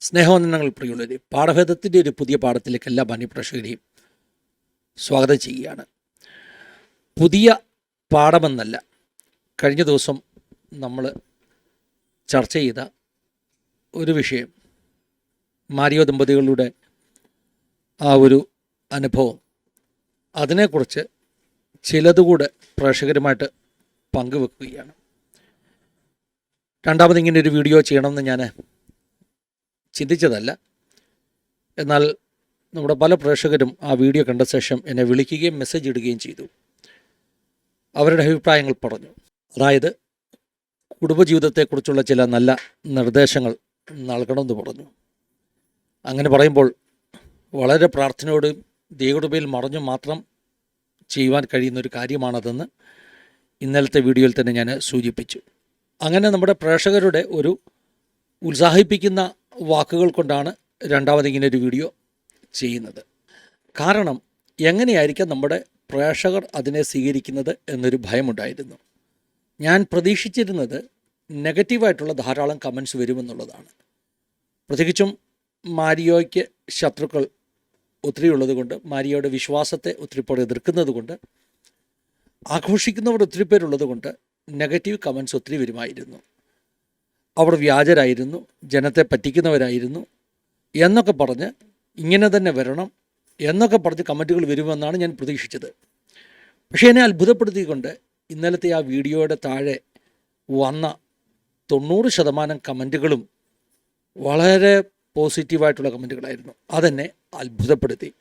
സ്നേഹവന്ദനങ്ങൾ പ്രിയുള്ളവരെ പാഠഭേദത്തിന്റെ ഒരു പുതിയ പാഠത്തിലേക്ക് എല്ലാ മാന്യപ്രേക്ഷകരെയും സ്വാഗതം ചെയ്യുകയാണ്. പുതിയ പാഠമെന്നല്ല കഴിഞ്ഞ ദിവസം നമ്മൾ ചർച്ച ചെയ്ത ഒരു വിഷയം മാരിയോ ദമ്പതികളുടെ ആ ഒരു അനുഭവം. അതിനെക്കുറിച്ച് ചിലതുകൂടെ പ്രേക്ഷകരുമായിട്ട് പങ്കുവെക്കുകയാണ്. രണ്ടാമത് ഇങ്ങനെ ഒരു വീഡിയോ ചെയ്യണമെന്ന് ഞാൻ ചിന്തിച്ചതല്ല. എന്നാൽ നമ്മുടെ പല പ്രേക്ഷകരും ആ വീഡിയോ കണ്ട ശേഷം എന്നെ വിളിക്കുകയും മെസ്സേജ് ഇടുകയും ചെയ്തു. അവരുടെ അഭിപ്രായങ്ങൾ പറഞ്ഞു. അതായത് കുടുംബജീവിതത്തെക്കുറിച്ചുള്ള ചില നല്ല നിർദ്ദേശങ്ങൾ നൽകണമെന്ന് പറഞ്ഞു. അങ്ങനെ പറയുമ്പോൾ വളരെ പ്രാർത്ഥനയോട് ദൈവകൃപയിൽ മറഞ്ഞു മാത്രം ചെയ്യുവാൻ കഴിയുന്ന ഒരു കാര്യമാണതെന്ന് ഇന്നലത്തെ വീഡിയോയിൽ തന്നെ ഞാൻ സൂചിപ്പിച്ചു. അങ്ങനെ നമ്മുടെ പ്രേക്ഷകരുടെ ഒരു ഉത്സാഹിപ്പിക്കുന്ന വാക്കുകൾ കൊണ്ടാണ് രണ്ടാമത് ഇങ്ങനെ ഒരു വീഡിയോ ചെയ്യുന്നത്. കാരണം എങ്ങനെയായിരിക്കാം നമ്മുടെ പ്രേക്ഷകർ അതിനെ സ്വീകരിക്കുന്നത് എന്നൊരു ഭയമുണ്ടായിരുന്നു. ഞാൻ പ്രതീക്ഷിച്ചിരുന്നത് നെഗറ്റീവായിട്ടുള്ള ധാരാളം കമൻസ് വരുമെന്നുള്ളതാണ്. പ്രത്യേകിച്ചും മാരിയോയ്ക്ക് ശത്രുക്കൾ ഒത്തിരി ഉള്ളതുകൊണ്ട് മാരിയോയുടെ വിശ്വാസത്തെ ഒത്തിരി പേർ എതിർക്കുന്നത് കൊണ്ട് ആഘോഷിക്കുന്നവർ ഒത്തിരി പേരുള്ളതുകൊണ്ട് നെഗറ്റീവ് കമൻസ് ഒത്തിരി വരുമായിരുന്നു. അവർ വ്യാജരായിരുന്നു ജനത്തെ പറ്റിക്കുന്നവരായിരുന്നു എന്നൊക്കെ പറഞ്ഞ് ഇങ്ങനെ തന്നെ വരണം എന്നൊക്കെ പറഞ്ഞ് കമന്റുകൾ വരുമെന്നാണ് ഞാൻ പ്രതീക്ഷിച്ചത്. പക്ഷേ എന്നെ അത്ഭുതപ്പെടുത്തിക്കൊണ്ട് ഇന്നലത്തെ ആ വീഡിയോയുടെ താഴെ വന്ന തൊണ്ണൂറ് ശതമാനം കമന്റുകളും വളരെ പോസിറ്റീവായിട്ടുള്ള കമന്റുകളായിരുന്നു. അതെന്നെ അത്ഭുതപ്പെടുത്തി.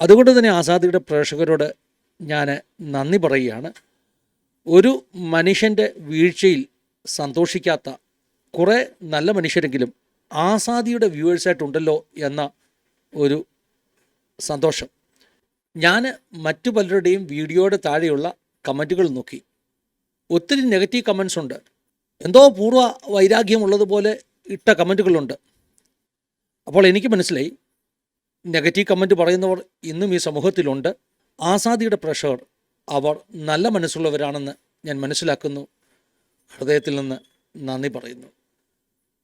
അതുകൊണ്ട് തന്നെ ആസാദിയുടെ പ്രേക്ഷകരോട് ഞാൻ നന്ദി പറയുകയാണ്. ഒരു മനുഷ്യന്റെ വീഴ്ചയിൽ സന്തോഷിക്കാത്ത കുറേ നല്ല മനുഷ്യരെങ്കിലും ആസാദിയുടെ വ്യൂവേഴ്സായിട്ടുണ്ടല്ലോ എന്ന ഒരു സന്തോഷം. ഞാൻ മറ്റു പലരുടെയും വീഡിയോയുടെ താഴെയുള്ള കമന്റുകൾ നോക്കി. ഒത്തിരി നെഗറ്റീവ് കമൻസ് ഉണ്ട്. എന്തോ പൂർവ വൈരാഗ്യമുള്ളതുപോലെ ഇട്ട കമന്റുകളുണ്ട് അപ്പോൾ എനിക്ക് മനസ്സിലായി നെഗറ്റീവ് കമന്റ് പറയുന്നവർ ഇന്നും ഈ സമൂഹത്തിലുണ്ട്. ആസാദിയുടെ പ്രഷർ അവർ നല്ല മനസ്സുള്ളവരാണെന്ന് ഞാൻ മനസ്സിലാക്കുന്നു. ഹൃദയത്തിൽ നിന്ന് നന്ദി പറയുന്നു.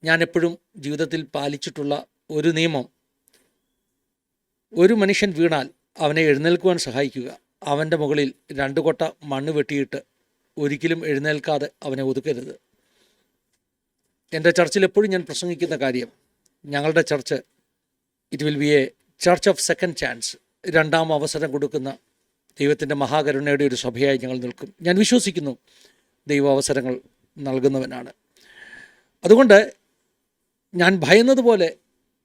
ഞാൻ എപ്പോഴും ജീവിതത്തിൽ പാലിച്ചിട്ടുള്ള ഒരു നിയമം. ഒരു മനുഷ്യൻ വീണാൽ അവനെ എഴുന്നേൽക്കുവാൻ സഹായിക്കുക. അവന്റെ മുകളിൽ രണ്ട് കൊട്ട മണ്ണ് വെട്ടിയിട്ട് ഒരിക്കലും എഴുന്നേൽക്കാതെ അവനെ ഒതുക്കരുത്. എന്റെ ചർച്ചിൽ എപ്പോഴും ഞാൻ പ്രസംഗിക്കുന്ന കാര്യം ഞങ്ങളുടെ church it will be a church of second chance രണ്ടാം അവസരം കൊടുക്കുന്ന ദൈവത്തിന്റെ മഹാകരുണയുടെ ഒരു സഭയായി ഞങ്ങൾ നിൽക്കും. ഞാൻ വിശ്വസിക്കുന്നു ദൈവ അവസരങ്ങൾ നൽകുന്നവനാണ്. അതുകൊണ്ട് ഞാൻ ഭയന്നതുപോലെ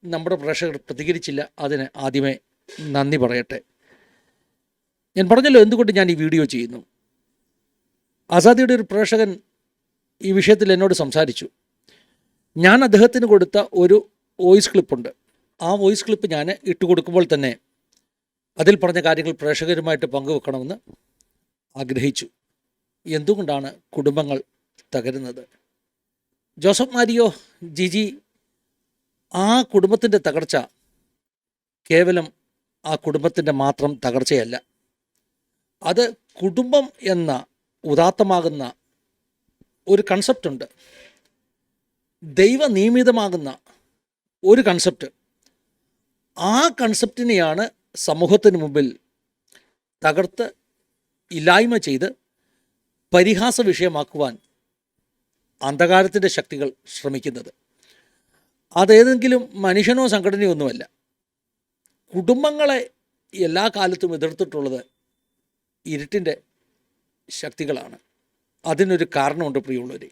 നമ്മുടെ പ്രേക്ഷകർ പ്രതികരിച്ചില്ല. അതിന് ആദ്യമേ നന്ദി പറയട്ടെ. ഞാൻ പറഞ്ഞല്ലോ എന്തുകൊണ്ട് ഞാൻ ഈ വീഡിയോ ചെയ്യുന്നു. ആസാദിയുടെ ഒരു പ്രേക്ഷകൻ ഈ വിഷയത്തിൽ എന്നോട് സംസാരിച്ചു. ഞാൻ അദ്ദേഹത്തിന് കൊടുത്ത ഒരു വോയിസ് ക്ലിപ്പുണ്ട് ആ വോയിസ് ക്ലിപ്പ് ഞാൻ ഇട്ടുകൊടുക്കുമ്പോൾ തന്നെ അതിൽ പറഞ്ഞ കാര്യങ്ങൾ പ്രേക്ഷകരുമായിട്ട് പങ്കുവെക്കണമെന്ന് ആഗ്രഹിച്ചു. എന്തുകൊണ്ടാണ് കുടുംബങ്ങൾ തകരുന്നത്? ജോസഫ് മാരിയോ ജിജി ആ കുടുംബത്തിന്റെ തകർച്ച കേവലം ആ കുടുംബത്തിന്റെ മാത്രം തകർച്ചയല്ല. അത് കുടുംബം എന്ന ഉദാത്തമാകുന്ന ഒരു കൺസെപ്റ്റുണ്ട് ദൈവനിയമിതമാകുന്ന ഒരു കൺസെപ്റ്റ് ആ കൺസെപ്റ്റിനെയാണ് സമൂഹത്തിന് മുമ്പിൽ തകർത്ത് ഇല്ലായ്മ ചെയ്ത് പരിഹാസ വിഷയമാക്കുവാൻ അന്ധകാരത്തിന്റെ ശക്തികൾ ശ്രമിക്കുന്നത്. അതേതെങ്കിലും മനുഷ്യനോ സംഘടനയോ ഒന്നുമല്ല. കുടുംബങ്ങളെ എല്ലാ കാലത്തും എതിർത്തിട്ടുള്ളത് ഇരുട്ടിന്റെ ശക്തികളാണ്. അതിനൊരു കാരണമുണ്ട് പ്രിയമുള്ളവരെ.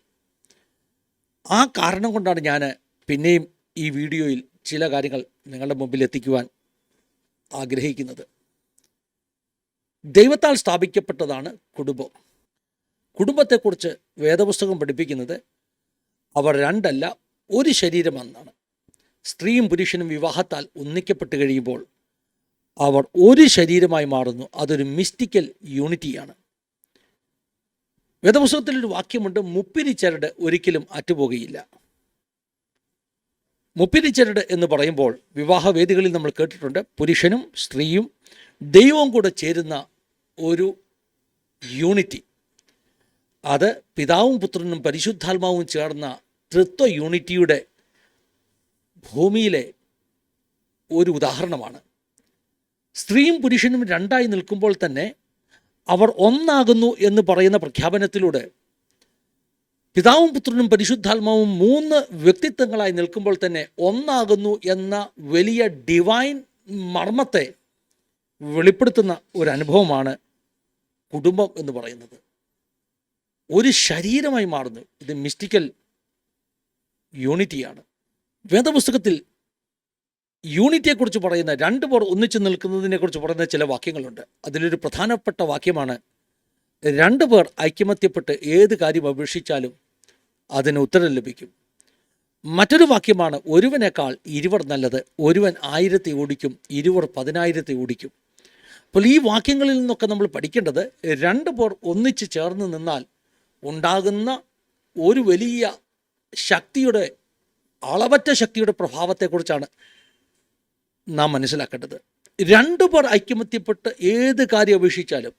ആ കാരണം കൊണ്ടാണ് ഞാൻ പിന്നെയും ഈ വീഡിയോയിൽ ചില കാര്യങ്ങൾ നിങ്ങളുടെ മുമ്പിൽ എത്തിക്കുവാൻ ആഗ്രഹിക്കുന്നത്. ദൈവത്താൽ സ്ഥാപിക്കപ്പെട്ടതാണ് കുടുംബം. കുടുംബത്തെക്കുറിച്ച് വേദപുസ്തകം പഠിപ്പിക്കുന്നത് അവർ രണ്ടല്ല ഒരു ശരീരമെന്നാണ് സ്ത്രീയും പുരുഷനും വിവാഹത്താൽ ഒന്നിക്കപ്പെട്ട് കഴിയുമ്പോൾ അവർ ഒരു ശരീരമായി മാറുന്നു. അതൊരു മിസ്റ്റിക്കൽ യൂണിറ്റിയാണ് വേദപുസ്തകത്തിലൊരു വാക്യമുണ്ട് മുപ്പിരിച്ചരട് ഒരിക്കലും അറ്റുപോകുകയില്ല. മുപ്പിരിച്ചരട് എന്ന് പറയുമ്പോൾ വിവാഹവേദികളിൽ നമ്മൾ കേട്ടിട്ടുണ്ട് പുരുഷനും സ്ത്രീയും ദൈവവും കൂടെ ചേരുന്ന ഒരു യൂണിറ്റി അത് പിതാവും പുത്രനും പരിശുദ്ധാത്മാവും ചേർന്ന തൃത്വ യൂണിറ്റിയുടെ ഭൂമിയിലെ ഒരു ഉദാഹരണമാണ്. സ്ത്രീയും പുരുഷനും രണ്ടായി നിൽക്കുമ്പോൾ തന്നെ അവർ ഒന്നാകുന്നു എന്ന് പറയുന്ന പ്രഖ്യാപനത്തിലൂടെ പിതാവും പുത്രനും പരിശുദ്ധാത്മാവും മൂന്ന് വ്യക്തിത്വങ്ങളായി നിൽക്കുമ്പോൾ തന്നെ ഒന്നാകുന്നു എന്ന വലിയ ഡിവൈൻ മർമ്മത്തെ വെളിപ്പെടുത്തുന്ന ഒരു അനുഭവമാണ് കുടുംബം എന്ന് പറയുന്നത്. ഒരു ശരീരമായി മാറുന്നു. ഇത് മിസ്റ്റിക്കൽ യൂണിറ്റിയാണ്. വേദപുസ്തകത്തിൽ യൂണിറ്റിയെക്കുറിച്ച് പറയുന്ന രണ്ട് പേർ ഒന്നിച്ചു നിൽക്കുന്നതിനെക്കുറിച്ച് പറയുന്ന ചില വാക്യങ്ങളുണ്ട്. അതിലൊരു പ്രധാനപ്പെട്ട വാക്യമാണ് രണ്ട് പേർ ഐക്യമത്യപ്പെട്ട് ഏത് കാര്യം അപേക്ഷിച്ചാലും അതിന് ഉത്തരം ലഭിക്കും. മറ്റൊരു വാക്യമാണ് ഒരുവനേക്കാൾ ഇരുവർ നല്ലത് ഒരുവൻ ആയിരത്തെ ഓടിക്കും ഇരുവർ പതിനായിരത്തെ ഓടിക്കും. അപ്പോൾ ഈ വാക്യങ്ങളിൽ നിന്നൊക്കെ നമ്മൾ പഠിക്കേണ്ടത് രണ്ട് പേർ ഒന്നിച്ച് ചേർന്ന് നിന്നാൽ ഉണ്ടാകുന്ന ഒരു വലിയ ശക്തിയുടെ അളവറ്റ ശക്തിയുടെ പ്രഭാവത്തെക്കുറിച്ചാണ് നാം മനസ്സിലാക്കേണ്ടത്. രണ്ടു പേർ ഐക്യമത്യപ്പെട്ട് ഏത് കാര്യം അപേക്ഷിച്ചാലും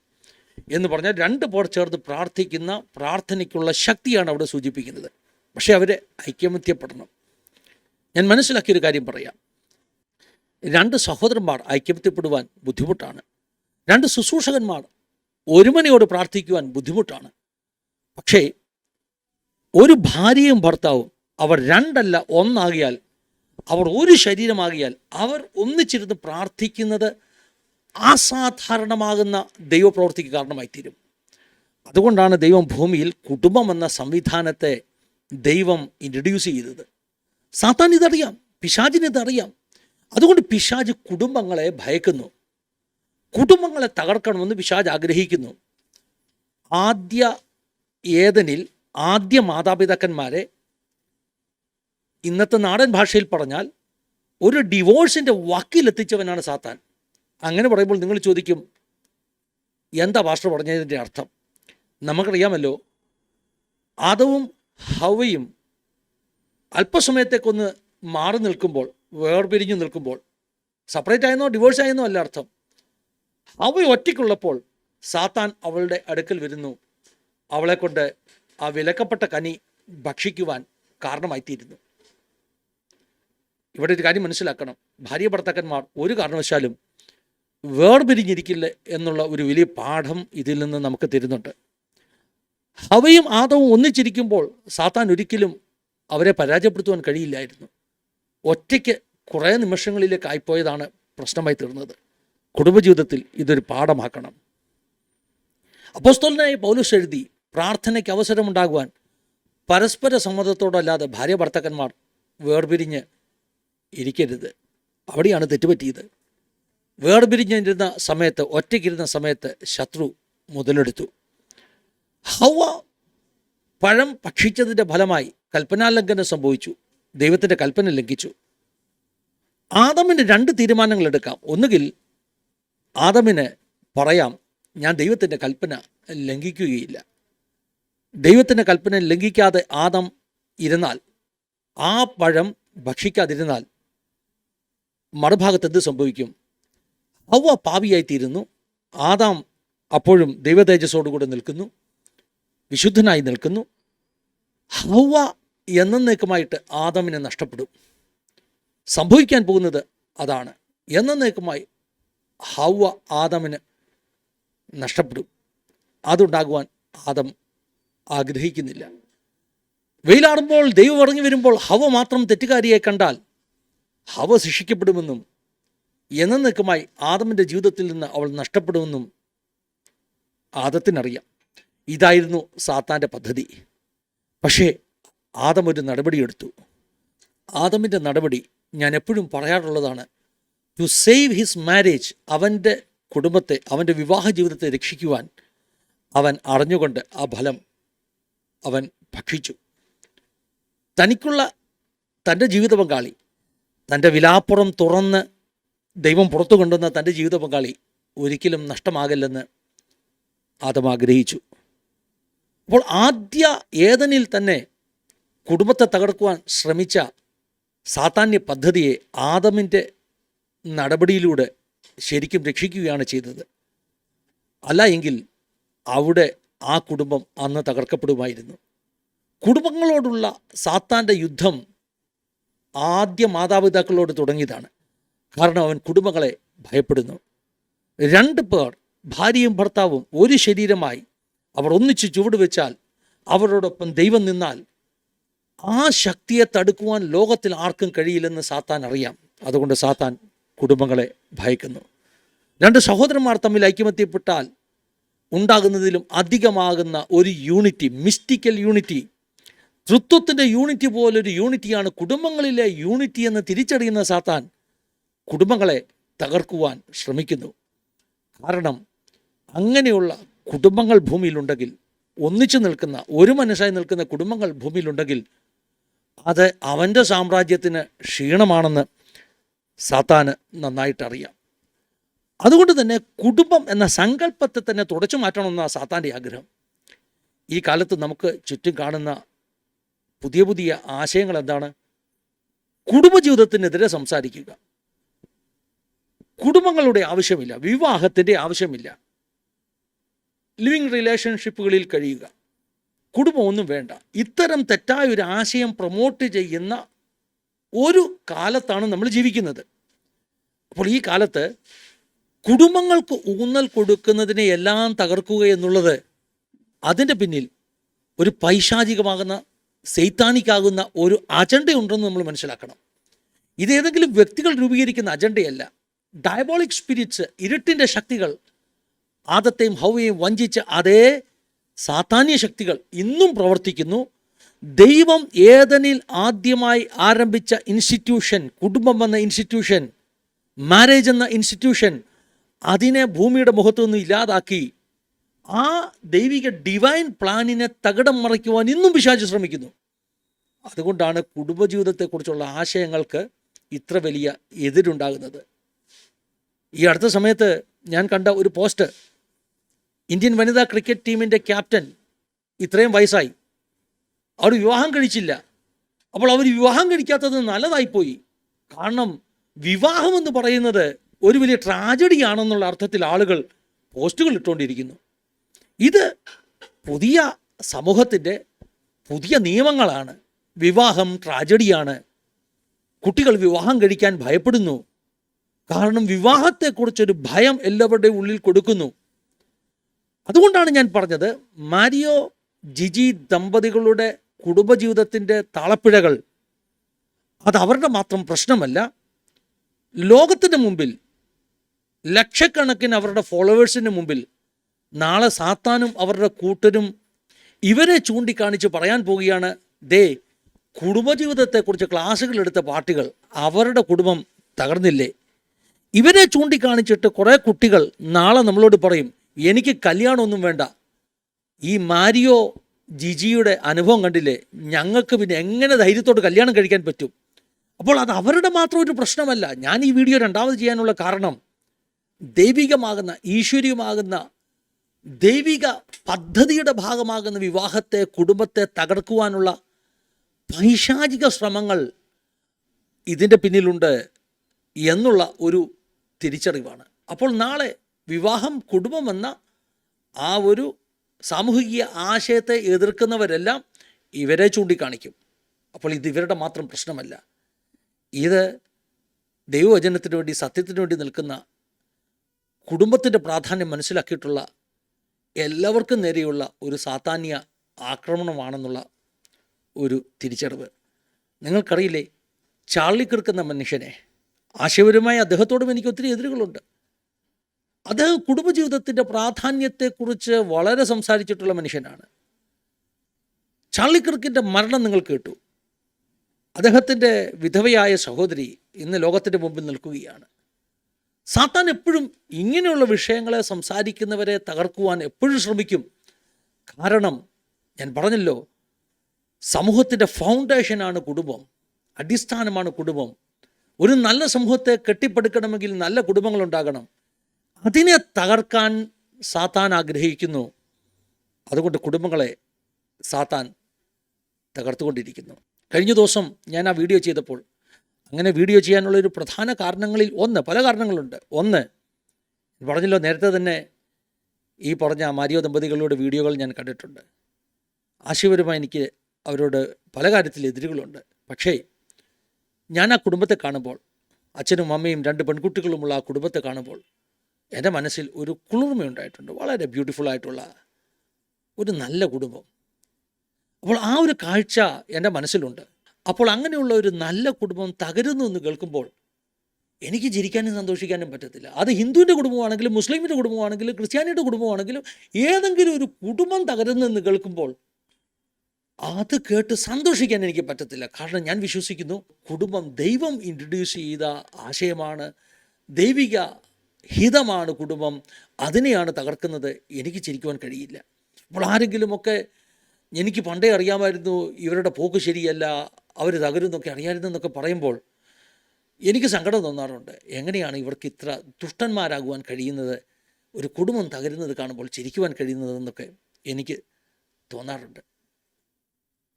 എന്ന് പറഞ്ഞാൽ രണ്ട് പേർ ചേർന്ന് പ്രാർത്ഥിക്കുന്ന പ്രാർത്ഥനയ്ക്കുള്ള ശക്തിയാണ് അവിടെ സൂചിപ്പിക്കുന്നത്. പക്ഷേ അവരെ ഐക്യമത്യപ്പെടണം. ഞാൻ മനസ്സിലാക്കിയൊരു കാര്യം പറയാം. രണ്ട് സഹോദരന്മാർ ഐക്യമത്യപ്പെടുവാൻ ബുദ്ധിമുട്ടാണ്. രണ്ട് ശുശ്രൂഷകന്മാർ ഒരുമനയോട് പ്രാർത്ഥിക്കുവാൻ ബുദ്ധിമുട്ടാണ്. പക്ഷേ ഒരു ഭാര്യയും ഭർത്താവും അവർ രണ്ടല്ല ഒന്നാകിയാൽ അവർ ഒരു ശരീരമാകിയാൽ അവർ ഒന്നിച്ചിരുന്ന് പ്രാർത്ഥിക്കുന്നത് അസാധാരണമാകുന്ന ദൈവപ്രവൃത്തിക്ക് കാരണമായി തീരും അതുകൊണ്ടാണ് ദൈവം ഭൂമിയിൽ കുടുംബം എന്ന സംവിധാനത്തെ ദൈവം ഇൻട്രൊഡ്യൂസ് ചെയ്തത്. സാത്താൻ ഇതറിയാം പിശാജിന് ഇതറിയാം. അതുകൊണ്ട് പിശാജ് കുടുംബങ്ങളെ ഭയക്കുന്നു. കുടുംബങ്ങളെ തകർക്കണമെന്ന് പിശാജ് ആഗ്രഹിക്കുന്നു. ആദ്യ ഏതനിൽ ആദ്യ മാതാപിതാക്കന്മാരെ ഇന്നത്തെ നാടൻ ഭാഷയിൽ പറഞ്ഞാൽ ഒരു ഡിവോഴ്സിന്റെ വക്കിലെത്തിച്ചവനാണ് സാത്താൻ. അങ്ങനെ പറയുമ്പോൾ നിങ്ങൾ ചോദിക്കും എന്താ ഭാഷ പറഞ്ഞതിന്റെ അർത്ഥം? നമുക്കറിയാമല്ലോ ആദവും ഹവയും അല്പസമയത്തേക്കൊന്ന് മാറി നിൽക്കുമ്പോൾ വേർപിരിഞ്ഞു നിൽക്കുമ്പോൾ സെപ്പറേറ്റ് ആയെന്നോ ഡിവോഴ്സ് ആയെന്നോ അല്ല അർത്ഥം. അവ ഒറ്റയ്ക്കുള്ളപ്പോൾ സാത്താൻ അവളുടെ അടുക്കൽ വരുന്നു. അവളെ കൊണ്ട് ആ വിലക്കപ്പെട്ട കനി ഭക്ഷിക്കുവാൻ കാരണമായിത്തീരുന്നു. ഇവിടെ ഒരു കാര്യം മനസ്സിലാക്കണം. ഭാര്യ ഭർത്താക്കന്മാർ ഒരു കാരണവശാലും വേർപിരിഞ്ഞിരിക്കില്ല എന്നുള്ള ഒരു വലിയ പാഠം ഇതിൽ നിന്ന് നമുക്ക് തരുന്നുണ്ട്. ഹവയും ആദവും ഒന്നിച്ചിരിക്കുമ്പോൾ സാത്താൻ ഒരിക്കലും അവരെ പരാജയപ്പെടുത്തുവാൻ കഴിയില്ലായിരുന്നു. ഒറ്റയ്ക്ക് കുറേ നിമിഷങ്ങളിലേക്ക് ആയിപ്പോയതാണ് പ്രശ്നമായി തീർന്നത്. കുടുംബജീവിതത്തിൽ ഇതൊരു പാഠമാക്കണം. അപ്പോസ്തോലനായ പൗലുസ് എഴുതി പ്രാർത്ഥനയ്ക്ക് അവസരമുണ്ടാകുവാൻ പരസ്പര സമ്മതത്തോടല്ലാതെ ഭാര്യ ഭർത്താക്കന്മാർ വേർപിരിഞ്ഞ് ഇരിക്കരുത്. അവിടെയാണ് തെറ്റുപറ്റിയത്. വേർപിരിഞ്ഞിരുന്ന സമയത്ത് ഒറ്റയ്ക്കിരുന്ന സമയത്ത് ശത്രു മുതലെടുത്തു. ഹൗവ പഴം ഭക്ഷിച്ചതിന്റെ ഫലമായി കൽപ്പനാലംഘനം സംഭവിച്ചു. ദൈവത്തിന്റെ കൽപ്പന ലംഘിച്ചു. ആദമിന് രണ്ട് തീരുമാനങ്ങൾ എടുക്കാം. ഒന്നുകിൽ ആദമിന് പറയാം ഞാൻ ദൈവത്തിന്റെ കൽപ്പന ലംഘിക്കുകയില്ല. ദൈവത്തിന്റെ കൽപ്പന ലംഘിക്കാതെ ആദം ഇരുന്നാൽ ആ പഴം ഭക്ഷിക്കാതിരുന്നാൽ മറുഭാഗത്ത് എന്ത് സംഭവിക്കും? ഹവ പാവിയായിത്തീരുന്നു. ആദാം അപ്പോഴും ദൈവതേജസ്സോടുകൂടെ നിൽക്കുന്നു. വിശുദ്ധനായി നിൽക്കുന്നു. ഹൗവ എന്നേക്കുമായിട്ട് ആദമിനെ നഷ്ടപ്പെടും. സംഭവിക്കാൻ പോകുന്നത് അതാണ്. എന്നേക്കുമായി ഹൗവ ആദമിന് നഷ്ടപ്പെടും. അതുണ്ടാകുവാൻ ആദം ആഗ്രഹിക്കുന്നില്ല. വെയിലാടുമ്പോൾ ദൈവം ഇറങ്ങി വരുമ്പോൾ ഹവ മാത്രം തെറ്റുകാരിയെ കണ്ടാൽ ഹവ ശിക്ഷിക്കപ്പെടുമെന്നും എന്നേക്കുമായി ആദമിന്റെ ജീവിതത്തിൽ നിന്ന് അവൾ നഷ്ടപ്പെടുമെന്നും ആദത്തിനറിയാം. ഇതായിരുന്നു സാത്താന്റെ പദ്ധതി. പക്ഷേ ആദം ഒരു നടപടിയെടുത്തു ആദമിന്റെ നടപടി ഞാൻ എപ്പോഴും പറയാറുള്ളതാണ്. ടു സേവ് ഹിസ് മാരേജ് അവന്റെ കുടുംബത്തെ അവന്റെ വിവാഹ ജീവിതത്തെ രക്ഷിക്കുവാൻ അവൻ അറിഞ്ഞുകൊണ്ട് ആ ഫലം അവൻ ഭക്ഷിച്ചു. തനിക്കുള്ള തന്റെ ജീവിത പങ്കാളി തന്റെ വിലാപ്പുറം തുറന്ന് ദൈവം പുറത്തു കൊണ്ടുവന്ന തന്റെ ജീവിത പങ്കാളി ഒരിക്കലും നഷ്ടമാകില്ലെന്ന് ആദം ആഗ്രഹിച്ചു. അപ്പോൾ ആദ്യ ഏതനിൽ തന്നെ കുടുംബത്തെ തകർക്കുവാൻ ശ്രമിച്ച സാത്താന്യ പദ്ധതിയെ ആദമിന്റെ നടപടിയിലൂടെ ശരിക്കും രക്ഷിക്കുകയാണ് ചെയ്തത്. അല്ല എങ്കിൽ അവിടെ ആ കുടുംബം അന്ന് തകർക്കപ്പെടുമായിരുന്നു. കുടുംബങ്ങളോടുള്ള സാത്താന്റെ യുദ്ധം ആദ്യ മാതാപിതാക്കളോട് തുടങ്ങിയതാണ്. കാരണം അവൻ കുടുംബങ്ങളെ ഭയപ്പെടുന്നു. രണ്ട് പേർ ഭാര്യയും ഭർത്താവും ഒരു ശരീരമായി അവർ ഒന്നിച്ച് ചുവട് വെച്ചാൽ അവരോടൊപ്പം ദൈവം നിന്നാൽ ആ ശക്തിയെ തടുക്കുവാൻ ലോകത്തിൽ ആർക്കും കഴിയില്ലെന്ന് സാത്താൻ അറിയാം. അതുകൊണ്ട് സാത്താൻ കുടുംബങ്ങളെ ഭയക്കുന്നു. രണ്ട് സഹോദരന്മാർ തമ്മിൽ ഐക്യമത്യപ്പെട്ടാൽ ഉണ്ടാകുന്നതിലും അധികമാകുന്ന ഒരു യൂണിറ്റി മിസ്റ്റിക്കൽ യൂണിറ്റി തൃത്വത്തിന്റെ യൂണിറ്റി പോലൊരു യൂണിറ്റിയാണ് കുടുംബങ്ങളിലെ യൂണിറ്റി എന്ന് തിരിച്ചറിയുന്ന സാത്താൻ കുടുംബങ്ങളെ തകർക്കുവാൻ ശ്രമിക്കുന്നു. കാരണം അങ്ങനെയുള്ള കുടുംബങ്ങൾ ഭൂമിയിലുണ്ടെങ്കിൽ ഒന്നിച്ചു നിൽക്കുന്ന ഒരു മനസ്സായി നിൽക്കുന്ന കുടുംബങ്ങൾ ഭൂമിയിലുണ്ടെങ്കിൽ അത് അവന്റെ സാമ്രാജ്യത്തിന് ക്ഷീണമാണെന്ന് സാത്താന് നന്നായിട്ടറിയാം. അതുകൊണ്ട് തന്നെ കുടുംബം എന്ന സങ്കല്പത്തെ തന്നെ തുടച്ചു മാറ്റണമെന്ന സാത്താന്റെ ആഗ്രഹം. ഈ കാലത്ത് നമുക്ക് ചുറ്റും കാണുന്ന പുതിയ പുതിയ ആശയങ്ങൾ എന്താണ് കുടുംബജീവിതത്തിനെതിരെ സംസാരിക്കുക. കുടുംബങ്ങളുടെ ആവശ്യമില്ല വിവാഹത്തിന്റെ ആവശ്യമില്ല. ലിവിങ് റിലേഷൻഷിപ്പുകളിൽ കഴിയുക. കുടുംബമൊന്നും വേണ്ട. ഇത്തരം തെറ്റായ ഒരു ആശയം പ്രൊമോട്ട് ചെയ്യുന്ന ഒരു കാലത്താണ് നമ്മൾ ജീവിക്കുന്നത്. അപ്പോൾ ഈ കാലത്ത് കുടുംബങ്ങൾക്ക് ഊന്നൽ കൊടുക്കുന്നതിനെ എല്ലാം തകർക്കുക എന്നുള്ളത് അതിന്റെ പിന്നിൽ ഒരു പൈശാചികമാകുന്ന സൈത്താനിക്കാകുന്ന ഒരു അജണ്ടയുണ്ടെന്ന് നമ്മൾ മനസ്സിലാക്കണം. ഇത് ഏതെങ്കിലും വ്യക്തികൾ രൂപീകരിക്കുന്ന അജണ്ടയല്ല. ഡയബോളിക് സ്പിരിറ്റ്സ് ഇരുട്ടിന്റെ ശക്തികൾ ആദത്തെയും ഹൗവയെയും വഞ്ചിച്ച അതേ സാത്താന്യ ശക്തികൾ ഇന്നും പ്രവർത്തിക്കുന്നു. ദൈവം ഏതനിൽ ആദ്യമായി ആരംഭിച്ച ഇൻസ്റ്റിറ്റ്യൂഷൻ കുടുംബം എന്ന ഇൻസ്റ്റിറ്റ്യൂഷൻ മാരേജ് എന്ന ഇൻസ്റ്റിറ്റ്യൂഷൻ അതിനെ ഭൂമിയുടെ മുഖത്തു നിന്ന് ഇല്ലാതാക്കി ആ ദൈവിക ഡിവൈൻ പ്ലാനിനെ തകിടം മറിക്കുവാൻ ഇന്നും പിശാച് ശ്രമിക്കുന്നു. അതുകൊണ്ടാണ് കുടുംബജീവിതത്തെക്കുറിച്ചുള്ള ആശയങ്ങൾക്ക് ഇത്ര വലിയ എതിരുണ്ടാകുന്നത്. ഈ അടുത്ത സമയത്ത് ഞാൻ കണ്ട ഒരു പോസ്റ്റ്. ഇന്ത്യൻ വനിതാ ക്രിക്കറ്റ് ടീമിന്റെ ക്യാപ്റ്റൻ ഇത്രയും വയസ്സായി. അവർ വിവാഹം കഴിച്ചില്ല. അപ്പോൾ അവർ വിവാഹം കഴിക്കാത്തത് നല്ലതായിപ്പോയി. കാരണം വിവാഹം എന്ന് പറയുന്നത് ഒരു വലിയ ട്രാജഡിയാണെന്നുള്ള അർത്ഥത്തിൽ ആളുകൾ പോസ്റ്റുകൾ ഇട്ടുകൊണ്ടിരിക്കുന്നു. ഇത് പുതിയ സമൂഹത്തിന്റെ പുതിയ നിയമങ്ങളാണ്. വിവാഹം ട്രാജഡിയാണ്. കുട്ടികൾ വിവാഹം കഴിക്കാൻ ഭയപ്പെടുന്നു. കാരണം വിവാഹത്തെക്കുറിച്ചൊരു ഭയം എല്ലാവരുടെയും ഉള്ളിൽ കൊടുക്കുന്നു. അതുകൊണ്ടാണ് ഞാൻ പറഞ്ഞത് മാരിയോ ജിജി ദമ്പതികളുടെ കുടുംബജീവിതത്തിന്റെ താളപ്പിഴകൾ. അത് അവരുടെ മാത്രം പ്രശ്നമല്ല. ലോകത്തിന്റെ മുമ്പിൽ ലക്ഷക്കണക്കിന് അവരുടെ ഫോളോവേഴ്സിന് മുമ്പിൽ നാളെ സാത്താനും അവരുടെ കൂട്ടരും ഇവരെ ചൂണ്ടിക്കാണിച്ച് പറയാൻ പോവുകയാണ് ദേ കുടുംബജീവിതത്തെക്കുറിച്ച് ക്ലാസ്സുകൾ എടുത്ത പാർട്ടികൾ അവരുടെ കുടുംബം തകർന്നില്ലേ? ഇവരെ ചൂണ്ടിക്കാണിച്ചിട്ട് കുറേ കുട്ടികൾ നാളെ നമ്മളോട് പറയും എനിക്ക് കല്യാണമൊന്നും വേണ്ട. ഈ മാരിയോ ജിജിയുടെ അനുഭവം കണ്ടില്ലേ? ഞങ്ങൾക്ക് പിന്നെ എങ്ങനെ ധൈര്യത്തോട് കല്യാണം കഴിക്കാൻ പറ്റും? അപ്പോൾ അത് അവരുടെ മാത്രം ഒരു പ്രശ്നമല്ല. ഞാൻ ഈ വീഡിയോ രണ്ടാമത് ചെയ്യാനുള്ള കാരണം ദൈവികമാകുന്ന ഈശ്വര്യമാകുന്ന ദൈവിക പദ്ധതിയുടെ ഭാഗമാകുന്ന വിവാഹത്തെ കുടുംബത്തെ തകർക്കുവാനുള്ള പൈശാചിക ശ്രമങ്ങൾ ഇതിന്റെ പിന്നിലുണ്ട് എന്നുള്ള ഒരു തിരിച്ചറിവാണ്. അപ്പോൾ നാളെ വിവാഹം കുടുംബമെന്ന ആ ഒരു സാമൂഹിക ആശയത്തെ എതിർക്കുന്നവരെല്ലാം ഇവരെ ചൂണ്ടിക്കാണിക്കും. അപ്പോൾ ഇത് ഇവരുടെ മാത്രം പ്രശ്നമല്ല. ഇത് ദൈവവചനത്തിന് വേണ്ടി സത്യത്തിന് വേണ്ടി നിൽക്കുന്ന കുടുംബത്തിന്റെ പ്രാധാന്യം മനസ്സിലാക്കിയിട്ടുള്ള എല്ലാവർക്കും നേരെയുള്ള ഒരു സാത്താന്യ ആക്രമണമാണെന്നുള്ള ഒരു തിരിച്ചറിവ്. നിങ്ങൾക്കറിയില്ലേ ചാളി കിർക്ക് മനുഷ്യനെ ആശയപരമായ അദ്ദേഹത്തോടും എനിക്ക് ഒത്തിരി എതിരുകളുണ്ട്. അദ്ദേഹം കുടുംബജീവിതത്തിന്റെ പ്രാധാന്യത്തെക്കുറിച്ച് വളരെ സംസാരിച്ചിട്ടുള്ള മനുഷ്യനാണ്. കിർക്കിന്റെ മരണം നിങ്ങൾ കേട്ടു. അദ്ദേഹത്തിന്റെ വിധവയായ സഹോദരി ഇന്ന് ലോകത്തിന്റെ മുമ്പിൽ നിൽക്കുകയാണ്. സാത്താൻ എപ്പോഴും ഇങ്ങനെയുള്ള വിഷയങ്ങളെ സംസാരിക്കുന്നവരെ തകർക്കുവാൻ എപ്പോഴും ശ്രമിക്കും. കാരണം ഞാൻ പറഞ്ഞല്ലോ സമൂഹത്തിന്റെ ഫൗണ്ടേഷനാണ് കുടുംബം. അടിസ്ഥാനമാണ് കുടുംബം. ഒരു നല്ല സമൂഹത്തെ കെട്ടിപ്പടുക്കണമെങ്കിൽ നല്ല കുടുംബങ്ങളുണ്ടാകണം അതിനെ തകർക്കാൻ സാത്താൻ ആഗ്രഹിക്കുന്നു. അതുകൊണ്ട് കുടുംബങ്ങളെ സാത്താൻ തകർത്തുകൊണ്ടിരിക്കുന്നു. കഴിഞ്ഞ ദിവസം ഞാൻ ആ വീഡിയോ ചെയ്തപ്പോൾ അങ്ങനെ വീഡിയോ ചെയ്യാനുള്ള ഒരു പ്രധാന കാരണങ്ങളിൽ ഒന്ന് പല കാരണങ്ങളുണ്ട്. ഒന്ന് പറഞ്ഞല്ലോ നേരത്തെ തന്നെ ഈ പറഞ്ഞ മാരിയോ ദമ്പതികളുടെ വീഡിയോകൾ ഞാൻ കണ്ടിട്ടുണ്ട്. ആശയപരമായി എനിക്ക് അവരോട് പല കാര്യത്തിൽ എതിരുകളുണ്ട്. പക്ഷേ ഞാൻ ആ കുടുംബത്തെ കാണുമ്പോൾ അച്ഛനും അമ്മയും രണ്ട് പെൺകുട്ടികളുമുള്ള ആ കുടുംബത്തെ കാണുമ്പോൾ എന്റെ മനസ്സിൽ ഒരു കുളിർമയുണ്ടായിട്ടുണ്ട്. വളരെ ബ്യൂട്ടിഫുൾ ആയിട്ടുള്ള ഒരു നല്ല കുടുംബം. അപ്പോൾ ആ ഒരു കാഴ്ച എന്റെ മനസ്സിലുണ്ട്. അപ്പോൾ അങ്ങനെയുള്ള ഒരു നല്ല കുടുംബം തകരുന്നു എന്ന് കേൾക്കുമ്പോൾ എനിക്ക് ചിരിക്കാനും സന്തോഷിക്കാനും പറ്റത്തില്ല. അത് ഹിന്ദുവിന്റെ കുടുംബമാണെങ്കിലും മുസ്ലിമിന്റെ കുടുംബമാണെങ്കിലും ക്രിസ്ത്യാനിയുടെ കുടുംബമാണെങ്കിലും ഏതെങ്കിലും ഒരു കുടുംബം തകരുന്നു എന്ന് കേൾക്കുമ്പോൾ അത് കേട്ട് സന്തോഷിക്കാൻ എനിക്ക് പറ്റത്തില്ല. കാരണം ഞാൻ വിശ്വസിക്കുന്നു കുടുംബം ദൈവം ഇൻട്രൊഡ്യൂസ് ചെയ്ത ആശയമാണ് ദൈവിക ഹിതമാണ് കുടുംബം. അതിനെയാണ് തകർക്കുന്നത്. എനിക്ക് ചിരിക്കുവാൻ കഴിയില്ല. അപ്പോൾ ആരെങ്കിലുമൊക്കെ എനിക്ക് പണ്ടേ അറിയാമായിരുന്നു ഇവരുടെ പോക്ക് ശരിയല്ല അവർ തകരുന്നൊക്കെ അറിയാമായിരുന്നെന്നൊക്കെ പറയുമ്പോൾ എനിക്ക് സങ്കടം തോന്നാറുണ്ട്. എങ്ങനെയാണ് ഇവർക്ക് ഇത്ര ദുഷ്ടന്മാരാകുവാൻ കഴിയുന്നത്? ഒരു കുടുംബം തകരുന്നത് കാണുമ്പോൾ ചിരിക്കുവാൻ കഴിയുന്നതെന്നൊക്കെ എനിക്ക് തോന്നാറുണ്ട്.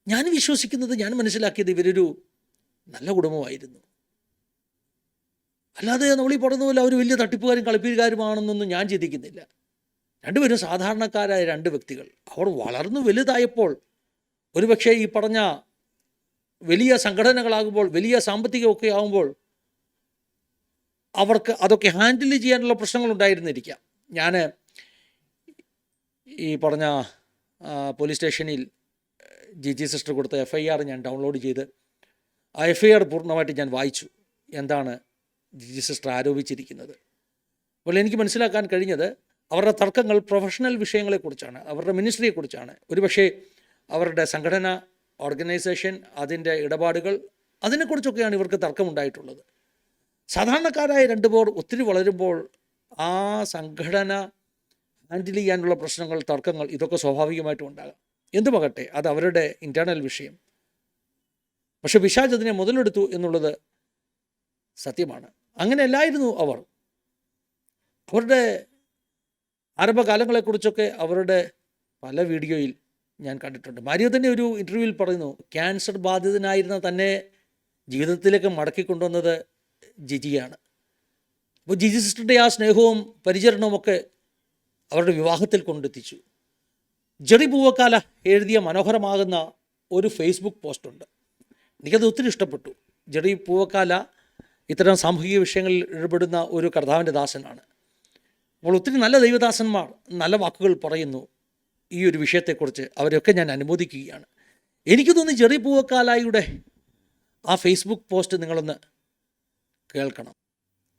ഞാൻ വിശ്വസിക്കുന്നത് ഞാൻ മനസ്സിലാക്കിയത് ഇവരൊരു നല്ല കുടുംബമായിരുന്നു. അല്ലാതെ നമ്മൾ ഈ പറയുന്ന പോലെ അവർ വലിയ തട്ടിപ്പുകാരും കളിപ്പീരുകാരുമാണെന്നൊന്നും ഞാൻ ചിന്തിക്കുന്നില്ല. രണ്ടുപേരും സാധാരണക്കാരായ രണ്ട് വ്യക്തികൾ. അവർ വളർന്നു വലുതായപ്പോൾ ഒരുപക്ഷെ ഈ പറഞ്ഞ വലിയ സംഘടനകളാകുമ്പോൾ വലിയ സാമ്പത്തികമൊക്കെ ആകുമ്പോൾ അവർക്ക് അതൊക്കെ ഹാൻഡിൽ ചെയ്യാനുള്ള പ്രശ്നങ്ങൾ ഉണ്ടായിരുന്നിരിക്കാം ഞാൻ ഈ പറഞ്ഞ പോലീസ് സ്റ്റേഷനിൽ ജി ജി സിസ്റ്റർ കൊടുത്ത എഫ് ഐ ആർ ഞാൻ ഡൗൺലോഡ് ചെയ്ത് ആ എഫ് ഐ ആർ പൂർണമായിട്ട് ഞാൻ വായിച്ചു. എന്താണ് ജി ജി സിസ്റ്റർ ആരോപിച്ചിരിക്കുന്നത്? അപ്പോൾ എനിക്ക് മനസ്സിലാക്കാൻ കഴിഞ്ഞത് അവരുടെ തർക്കങ്ങൾ പ്രൊഫഷണൽ വിഷയങ്ങളെക്കുറിച്ചാണ് അവരുടെ മിനിസ്ട്രിയെക്കുറിച്ചാണ് ഒരുപക്ഷെ അവരുടെ സംഘടന ഓർഗനൈസേഷൻ അതിന്റെ ഇടപാടുകൾ അതിനെക്കുറിച്ചൊക്കെയാണ് ഇവർക്ക് തർക്കമുണ്ടായിട്ടുള്ളത്. സാധാരണക്കാരായ രണ്ടു പേർ ഒത്തിരി വളരുമ്പോൾ ആ സംഘടന ഹാൻഡിൽ ചെയ്യാനുള്ള പ്രശ്നങ്ങൾ തർക്കങ്ങൾ ഇതൊക്കെ സ്വാഭാവികമായിട്ടും ഉണ്ടാകാം. എന്തുമാകട്ടെ അത് അവരുടെ ഇന്റേർണൽ വിഷയം. പക്ഷെ വിശാജ് അതിനെ മുതലെടുത്തു എന്നുള്ളത് സത്യമാണ്. അങ്ങനെ അല്ലായിരുന്നു അവർ. അവരുടെ ആരംഭകാലങ്ങളെക്കുറിച്ചൊക്കെ അവരുടെ പല വീഡിയോയിൽ ഞാൻ കണ്ടിട്ടുണ്ട്. മാരിയോ തന്നെ ഒരു ഇന്റർവ്യൂവിൽ പറയുന്നു ക്യാൻസർ ബാധിതനായിരുന്ന തന്നെ ജീവിതത്തിലേക്ക് മടക്കി കൊണ്ടുവന്നത് ജിജിയാണ്. അപ്പോൾ ജിജി സിസ്റ്ററുടെ ആ സ്നേഹവും പരിചരണവും ഒക്കെ അവരുടെ വിവാഹത്തിൽ കൊണ്ടെത്തിച്ചു. ജെറി പൂവക്കാല എഴുതിയ മനോഹരമാകുന്ന ഒരു ഫേസ്ബുക്ക് പോസ്റ്റുണ്ട് എനിക്കത് ഒത്തിരി ഇഷ്ടപ്പെട്ടു. ജെറി പൂവക്കാല ഇത്തരം സാമൂഹിക വിഷയങ്ങളിൽ ഇടപെടുന്ന ഒരു കർത്താവിന്റെ ദാസനാണ്. അപ്പോൾ ഒത്തിരി നല്ല ദൈവദാസന്മാർ നല്ല വാക്കുകൾ പറയുന്നു. ഈ ഒരു വിഷയത്തെക്കുറിച്ച് അവരെയൊക്കെ ഞാൻ അനുമോദിക്കുകയാണ്. എനിക്ക് തോന്നുന്നു ജെറി പൂവക്കാലായുടെ ആ ഫേസ്ബുക്ക് പോസ്റ്റ് നിങ്ങളൊന്ന് കേൾക്കണം.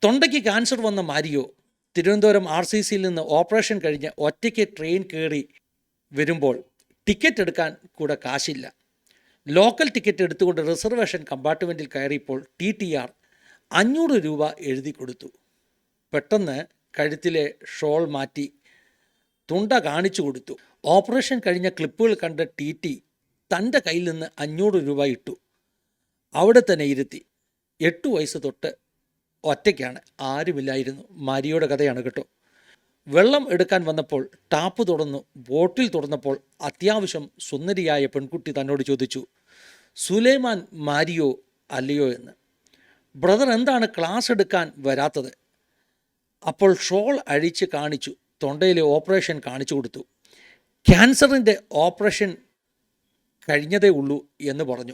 തൊണ്ടയ്ക്ക് ക്യാൻസർ വന്ന മാരിയോ തിരുവനന്തപുരം ആർ സി സിയിൽ നിന്ന് ഓപ്പറേഷൻ കഴിഞ്ഞ് ഒറ്റയ്ക്ക് ട്രെയിൻ കയറി വരുമ്പോൾ ടിക്കറ്റ് എടുക്കാൻ കൂടെ കാശില്ല. ലോക്കൽ ടിക്കറ്റ് എടുത്തുകൊണ്ട് റിസർവേഷൻ കമ്പാർട്ട്മെന്റിൽ കയറിയപ്പോൾ ടി ടി ആർ അഞ്ഞൂറ് രൂപ എഴുതി കൊടുത്തു. പെട്ടെന്ന് കഴുത്തിലെ ഷോൾ മാറ്റി തുണ്ട കാണിച്ചു കൊടുത്തു. ഓപ്പറേഷൻ കഴിഞ്ഞ ക്ലിപ്പുകൾ കണ്ട ടി ടി തന്റെ കയ്യിൽ നിന്ന് അഞ്ഞൂറ് രൂപ ഇട്ടു. അവിടെ തന്നെ ഇരുത്തി. എട്ട് വയസ്സ് തൊട്ട് ഒറ്റയ്ക്കാണ്. ആരുമില്ലായിരുന്നു. മാരിയുടെ കഥയാണ് കേട്ടോ. വെള്ളം എടുക്കാൻ വന്നപ്പോൾ ടാപ്പ് തുറന്നു. ബോട്ടിൽ തുറന്നപ്പോൾ അത്യാവശ്യം സുന്ദരിയായ പെൺകുട്ടി തന്നോട് ചോദിച്ചു സുലൈമാൻ മാരിയോ അല്ലയോ എന്ന്? ബ്രദർ എന്താണ് ക്ലാസ് എടുക്കാൻ വരാത്തത്? അപ്പോൾ ഷോൾ അഴിച്ച് കാണിച്ചു. തൊണ്ടയിലെ ഓപ്പറേഷൻ കാണിച്ചു കൊടുത്തു. ക്യാൻസറിന്റെ ഓപ്പറേഷൻ കഴിഞ്ഞതേ ഉള്ളൂ എന്ന് പറഞ്ഞു.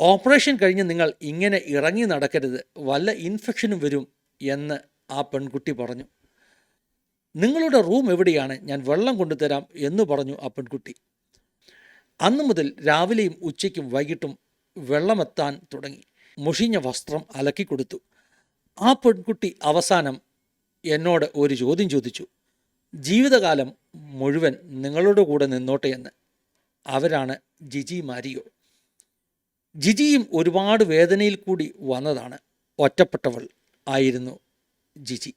ഓപ്പറേഷൻ കഴിഞ്ഞ് നിങ്ങൾ ഇങ്ങനെ ഇറങ്ങി നടക്കരുത് വല്ല ഇൻഫെക്ഷനും വരും എന്ന് ആ പെൺകുട്ടി പറഞ്ഞു. നിങ്ങളുടെ റൂം എവിടെയാണ്? ഞാൻ വെള്ളം കൊണ്ടുതരാം എന്ന് പറഞ്ഞു ആ പെൺകുട്ടി. അന്നു മുതൽ രാവിലെയും ഉച്ചയ്ക്കും വൈകിട്ടും വെള്ളമെത്താൻ തുടങ്ങി. മുഷിഞ്ഞ വസ്ത്രം അലക്കി കൊടുത്തു. ആ പെൺകുട്ടി അവസാനം എന്നോട് ഒരു ചോദ്യം ചോദിച്ചു. ജീവിതകാലം മുഴുവൻ നിങ്ങളുടെ കൂടെ നിന്നോട്ടെ എന്ന്. അവരാണ് ജിജി മാരിയോ. ജിജിയും ഒരുപാട് വേദനയിൽ കൂടി വന്നതാണ്. ഒറ്റപ്പെട്ടവൾ ആയിരുന്നു ജിജി.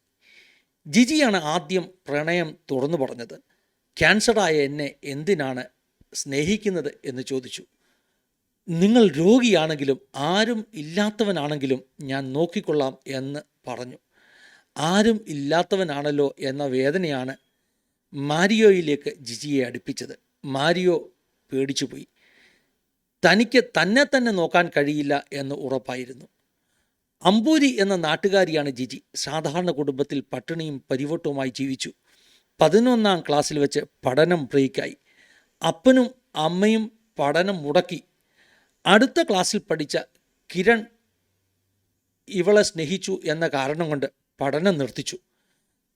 ജിജിയാണ് ആദ്യം പ്രണയം തുറന്നു പറഞ്ഞത്. ക്യാൻസറായ എന്നെ എന്തിനാണ് സ്നേഹിക്കുന്നത് എന്ന് ചോദിച്ചു. നിങ്ങൾ രോഗിയാണെങ്കിലും ആരും ഇല്ലാത്തവനാണെങ്കിലും ഞാൻ നോക്കിക്കൊള്ളാം എന്ന് പറഞ്ഞു. ആരും ഇല്ലാത്തവനാണല്ലോ എന്ന വേദനയാണ് മാരിയോയിലേക്ക് ജിജിയെ അടുപ്പിച്ചത്. മാരിയോ പേടിച്ചുപോയി. തനിക്ക് തന്നെ തന്നെ നോക്കാൻ കഴിയില്ല എന്ന് ഉറപ്പായിരുന്നു. അമ്പൂരി എന്ന നാട്ടുകാരിയാണ് ജിജി. സാധാരണ കുടുംബത്തിൽ പട്ടിണിയും പരിവട്ടവുമായി ജീവിച്ചു. പതിനൊന്നാം ക്ലാസ്സിൽ വെച്ച് പഠനം ബ്രേക്കായി. അപ്പനും അമ്മയും പഠനം മുടക്കി. അടുത്ത ക്ലാസ്സിൽ പഠിച്ച കിരൺ ഇവളെ സ്നേഹിച്ചു എന്ന കാരണം കൊണ്ട് പഠനം നിർത്തിച്ചു.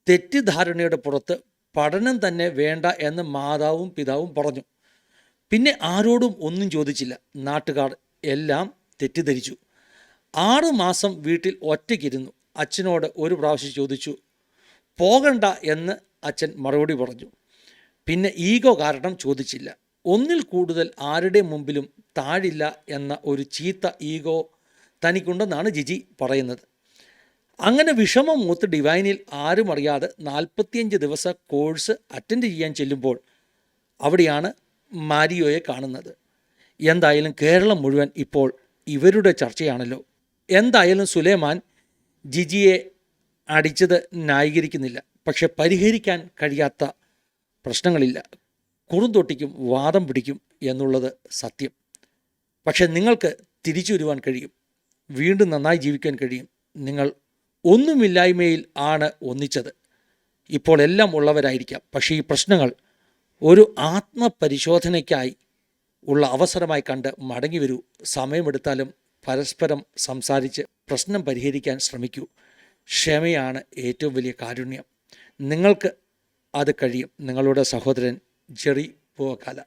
തെറ്റിദ്ധാരണയുടെ പുറത്ത് പഠനം തന്നെ വേണ്ട എന്ന് മാതാവും പിതാവും പറഞ്ഞു. പിന്നെ ആരോടും ഒന്നും ചോദിച്ചില്ല. നാട്ടുകാർ എല്ലാം തെറ്റിദ്ധരിച്ചു. ആറ് മാസം വീട്ടിൽ ഒറ്റയ്ക്കിരുന്നു. അച്ഛനോട് ഒരു പ്രാവശ്യം ചോദിച്ചു പോകണ്ട എന്ന് അച്ഛൻ മറുപടി പറഞ്ഞു. പിന്നെ ഈഗോ കാരണം ചോദിച്ചില്ല. ഒന്നിൽ കൂടുതൽ ആരുടെ മുമ്പിലും താഴില്ല എന്ന ഒരു ചീത്ത ഈഗോ തനിക്കുണ്ടെന്നാണ് ജിജി പറയുന്നത്. അങ്ങനെ വിഷമം മൂത്ത് ഡിവൈനിൽ ആരും അറിയാതെ നാൽപ്പത്തിയഞ്ച് ദിവസ കോഴ്സ് അറ്റൻഡ് ചെയ്യാൻ ചെല്ലുമ്പോൾ അവിടെയാണ് മാരിയോയെ കാണുന്നത്. എന്തായാലും കേരളം മുഴുവൻ ഇപ്പോൾ ഇവരുടെ ചർച്ചയാണല്ലോ. എന്തായാലും സുലൈമാൻ ജിജിയെ അടിച്ചത് ന്യായീകരിക്കുന്നില്ല. പക്ഷെ പരിഹരിക്കാൻ കഴിയാത്ത പ്രശ്നങ്ങളില്ല. കുറുന്തൊട്ടിക്കും വാദം പിടിക്കും എന്നുള്ളത് സത്യം. പക്ഷെ നിങ്ങൾക്ക് തിരിച്ചു വരുവാൻ കഴിയും. വീണ്ടും നന്നായി ജീവിക്കാൻ കഴിയും. നിങ്ങൾ ഒന്നുമില്ലായ്മയിൽ ആണ് ഒന്നിച്ചത്. ഇപ്പോൾ എല്ലാം ഉള്ളവരായിരിക്കാം. പക്ഷേ ഈ പ്രശ്നങ്ങൾ ഒരു ആത്മപരിശോധനയ്ക്കായി ഉള്ള അവസരമായി കണ്ട് മടങ്ങി വരൂ. സമയമെടുത്താലും പരസ്പരം സംസാരിച്ച് പ്രശ്നം പരിഹരിക്കാൻ ശ്രമിക്കൂ. ക്ഷമയാണ് ഏറ്റവും വലിയ കാരുണ്യം. നിങ്ങൾക്ക് അത് കഴിയും. നിങ്ങളുടെ സഹോദരൻ ജെറി പൂവക്കാല.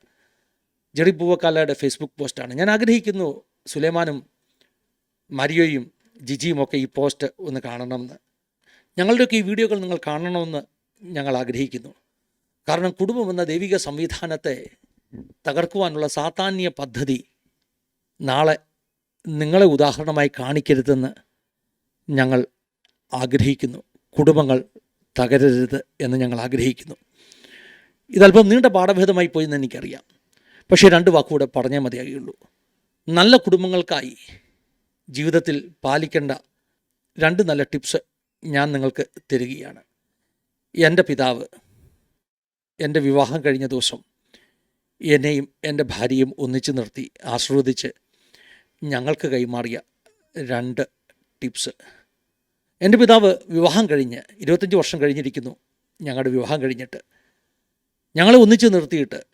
ജെറി പൂവക്കാലയുടെ ഫേസ്ബുക്ക് പോസ്റ്റാണ്. ഞാൻ ആഗ്രഹിക്കുന്നു സുലൈമാനും മരിയോയും ജിജിയും ഒക്കെ ഈ പോസ്റ്റ് ഒന്ന് കാണണമെന്ന്. ഞങ്ങളുടെയൊക്കെ ഈ വീഡിയോകൾ നിങ്ങൾ കാണണമെന്ന് ഞങ്ങൾ ആഗ്രഹിക്കുന്നു. കാരണം കുടുംബം എന്ന ദൈവിക സംവിധാനത്തെ തകർക്കുവാനുള്ള സാധാന്യ പദ്ധതി നാളെ നിങ്ങളെ ഉദാഹരണമായി കാണിക്കരുതെന്ന് ഞങ്ങൾ ആഗ്രഹിക്കുന്നു. കുടുംബങ്ങൾ തകരരുത് എന്ന് ഞങ്ങൾ ആഗ്രഹിക്കുന്നു. ഇതല്പം നീണ്ട പാഠഭേദമായി പോയി എന്ന് എനിക്കറിയാം. പക്ഷേ രണ്ട് വാക്കുകൂടെ പറഞ്ഞേ മതിയാകുള്ളൂ നല്ല കുടുംബങ്ങൾക്കായി ജീവിതത്തിൽ പാലിക്കേണ്ട രണ്ട് നല്ല ടിപ്സ് ഞാൻ നിങ്ങൾക്ക് തരികയാണ്. എന്റെ പിതാവ് എന്റെ വിവാഹം കഴിഞ്ഞ ദിവസം എന്നെയും എന്റെ ഭാര്യയും ഒന്നിച്ചു നിർത്തി ആസ്വദിച്ച് ഞങ്ങൾക്ക് കൈമാറിയ രണ്ട് ടിപ്സ്. എന്റെ പിതാവ് വിവാഹം കഴിഞ്ഞ് ഇരുപത്തഞ്ച് വർഷം കഴിഞ്ഞിരിക്കുന്നു. ഞങ്ങളുടെ വിവാഹം കഴിഞ്ഞിട്ട് ഞങ്ങളെ ഒന്നിച്ച് നിർത്തിയിട്ട്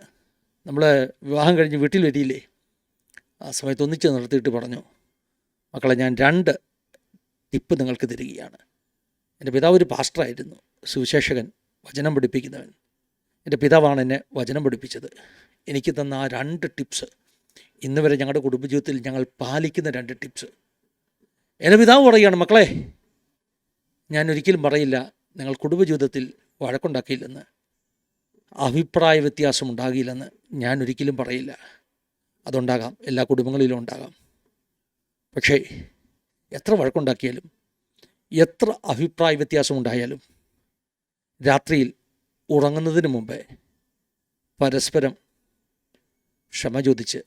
നമ്മൾ വിവാഹം കഴിഞ്ഞ് വീട്ടിൽ വരിയില്ലേ ആ സമയത്ത് ഒന്നിച്ച് നിർത്തിയിട്ട് പറഞ്ഞു. മക്കളെ ഞാൻ രണ്ട് ടിപ്പ് നിങ്ങൾക്ക് തരികയാണ്. എന്റെ പിതാവ് ഒരു പാസ്റ്ററായിരുന്നു സുവിശേഷകൻ വചനം പഠിപ്പിക്കുന്നവൻ. എന്റെ പിതാവാണ് എന്നെ വചനം പഠിപ്പിച്ചത്. എനിക്ക് തന്ന ആ രണ്ട് ടിപ്സ് ഇന്ന് വരെ ഞങ്ങളുടെ കുടുംബജീവിതത്തിൽ ഞങ്ങൾ പാലിക്കുന്ന രണ്ട് ടിപ്സ്. എന്റെ പിതാവ് പറയുകയാണ് മക്കളെ ഞാൻ ഒരിക്കലും പറയില്ല നിങ്ങൾ കുടുംബജീവിതത്തിൽ വഴക്കുണ്ടാക്കിയില്ലെന്ന്. അഭിപ്രായ വ്യത്യാസം ഉണ്ടാകില്ലെന്ന് ഞാൻ ഒരിക്കലും പറയില്ല. അതുണ്ടാകാം എല്ലാ കുടുംബങ്ങളിലും ഉണ്ടാകാം. പക്ഷേ എത്ര വഴക്കുണ്ടാക്കിയാലും എത്ര അഭിപ്രായ വ്യത്യാസം ഉണ്ടായാലും രാത്രിയിൽ ഉറങ്ങുന്നതിന് മുമ്പേ പരസ്പരം ക്ഷമ ചോദിച്ച്